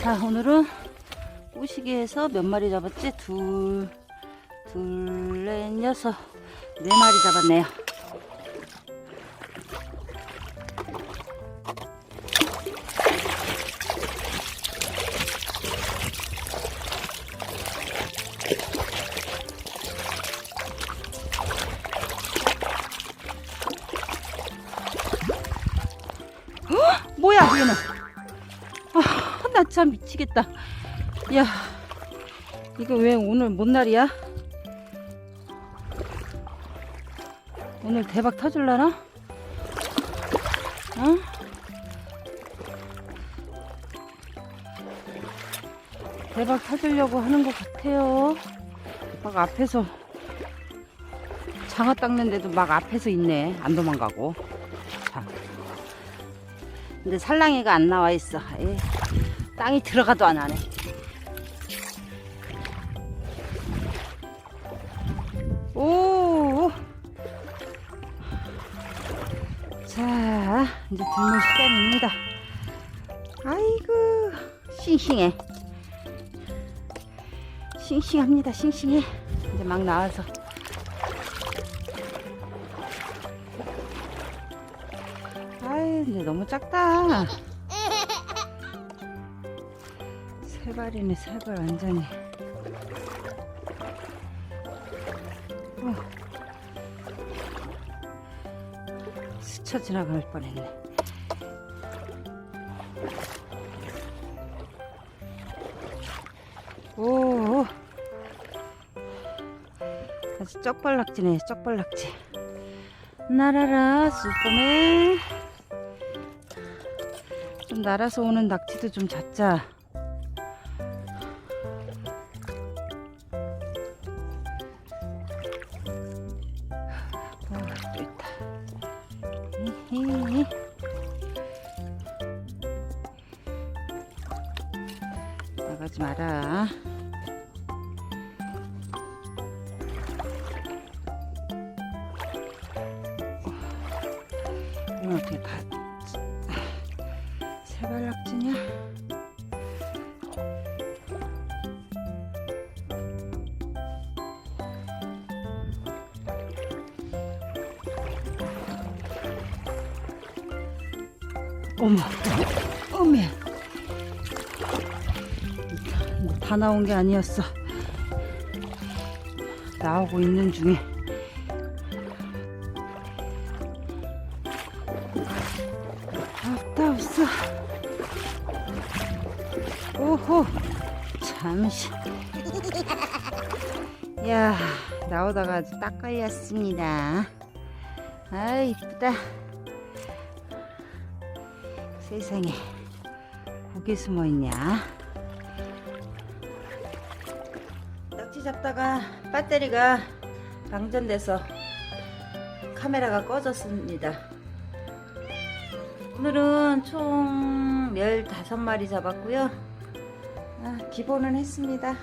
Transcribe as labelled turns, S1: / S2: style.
S1: 자, 오늘은 꼬시기에서 몇 마리 잡았지? 둘, 둘, 넷, 여섯, 네 마리 잡았네요. 헉! 뭐야, 얘는? 참 미치겠다. 야, 이거 왜 오늘 뭔 날이야? 오늘 대박 터질라나? 어? 대박 터지려고 하는 것 같아요. 막 앞에서 장어 닦는데도 막 앞에서 있네. 안 도망가고. 자. 근데 살랑이가 안 나와 있어. 에이, 땅이 들어가도 안 하네. 오. 자, 이제 들물 시간입니다. 아이고, 싱싱해. 싱싱합니다, 싱싱해. 이제 막 나와서. 아이, 근데 너무 작다. 세 발이네, 세 발, 완전히. 어. 스쳐 지나갈 뻔했네. 오, 아주 쪽발락지네, 쪽발락지. 날아라, 슈퍼맨. 좀 날아서 오는 낙지도 좀 잡자. 있다. 히히. 나가지 마라. 이건 어떻게 다 세발낙지냐? 어머, 어머, 다 나온 게 아니었어. 나오고 있는 중에. 없다 없어. 오호, 잠시. 야, 나오다가 아주 따까이였습니다. 아, 이쁘다. 세상에 고기 숨어 있냐? 낙지 잡다가 배터리가 방전돼서 카메라가 꺼졌습니다. 오늘은 총 15마리 잡았고요. 아, 기본은 했습니다.